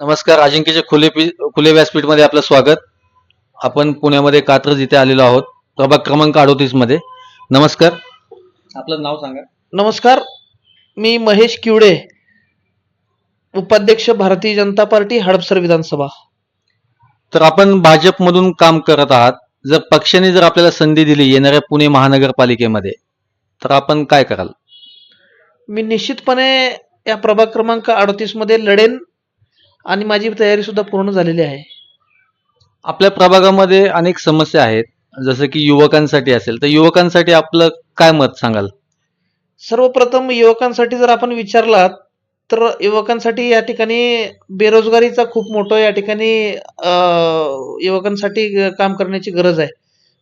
नमस्कार अजिंक्यच्या खुले पी खुले व्यासपीठमध्ये आपलं स्वागत. आपण पुण्यामध्ये कात्रज इथे आलेलो आहोत. प्रभाग क्रमांक अडोतीसमध्ये. नमस्कार. आपलं नाव सांगा. नमस्कार मी महेश किवडे उपाध्यक्ष भारतीय जनता पार्टी हडपसर विधानसभा. तर आपण भाजपमधून काम करत आहात. जर पक्षाने जर आपल्याला संधी दिली येणाऱ्या पुणे महानगरपालिकेमध्ये तर आपण काय कराल? मी निश्चितपणे या प्रभाग क्रमांक अडतीसमध्ये लढेन. आणि माझी तयारी सुद्धा पूर्ण झालेली आहे. आपल्या प्रभागामध्ये अनेक समस्या आहेत. जसं की युवकांसाठी असेल तर युवकांसाठी आपलं काय मत सांगाल? सर्वप्रथम युवकांसाठी जर आपण विचारलात तर युवकांसाठी या ठिकाणी बेरोजगारीचा खूप मोठं या ठिकाणी युवकांसाठी काम करण्याची गरज आहे.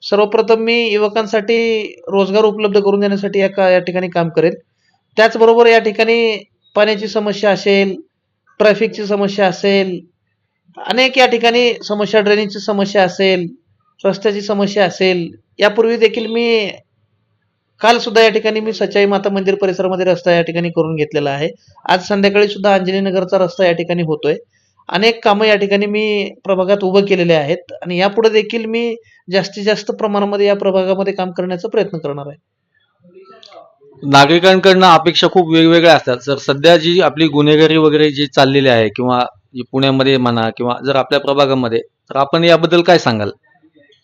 सर्वप्रथम मी युवकांसाठी रोजगार उपलब्ध करून देण्यासाठी या का या ठिकाणी काम करेन. त्याचबरोबर या ठिकाणी पाण्याची समस्या असेल ट्रॅफिकची समस्या असेल अनेक या ठिकाणी समस्या ड्रेनेजची समस्या असेल रस्त्याची समस्या असेल यापूर्वी देखील मी काल सुद्धा या ठिकाणी मी सचाई माता मंदिर परिसरामध्ये रस्ता या ठिकाणी करून घेतलेला आहे. आज संध्याकाळी सुद्धा अंजनी नगरचा रस्ता या ठिकाणी होतोय. अनेक कामं या ठिकाणी मी प्रभागात उभं केलेले आहेत आणि यापुढे देखील मी जास्तीत जास्त प्रमाणामध्ये या प्रभागामध्ये काम करण्याचा प्रयत्न करणार आहे. नागरिकांकडनं अपेक्षा खूप वेगवेगळ्या असतात. जर सध्या जी आपली गुन्हेगारी वगैरे जी चाललेली आहे किंवा जी पुण्यामध्ये म्हणा किंवा जर आपल्या प्रभागामध्ये तर आपण याबद्दल काय सांगाल?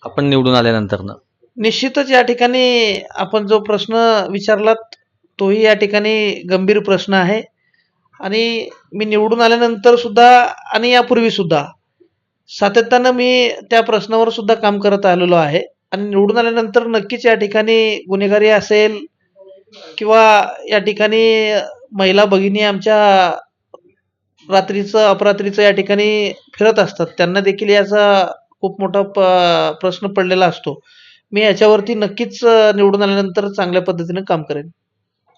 आपण निवडून आल्यानंतरनं. निश्चितच या ठिकाणी आपण जो प्रश्न विचारलात तोही या ठिकाणी गंभीर प्रश्न आहे. आणि मी निवडून आल्यानंतर सुद्धा आणि यापूर्वी सुद्धा सातत्यानं मी त्या प्रश्नावर सुद्धा काम करत आलेलो आहे. आणि निवडून आल्यानंतर नक्कीच या ठिकाणी गुन्हेगारी असेल किंवा या ठिकाणी महिला भगिनी आमच्या रात्रीचं अपरात्रीचं या ठिकाणी फिरत असतात. त्यांना देखील याचा खूप मोठा प प्रश्न पडलेला असतो. मी याच्यावरती नक्कीच निवडून आल्यानंतर चांगल्या पद्धतीने काम करेन.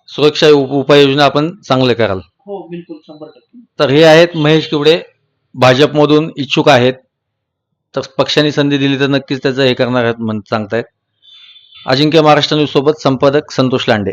सुरक्षा उप उपाययोजना आपण चांगले कराल. हो बिलकुल शंभर टक्के. तर हे आहेत महेश किवडे. भाजपमधून इच्छुक आहेत. तर पक्षाने संधी दिली तर नक्कीच त्याचं हे करणार आहेत म्हण सांगतायत. अजिंक्य महाराष्ट्र न्यूज सोबत संपादक संतोष लांडे.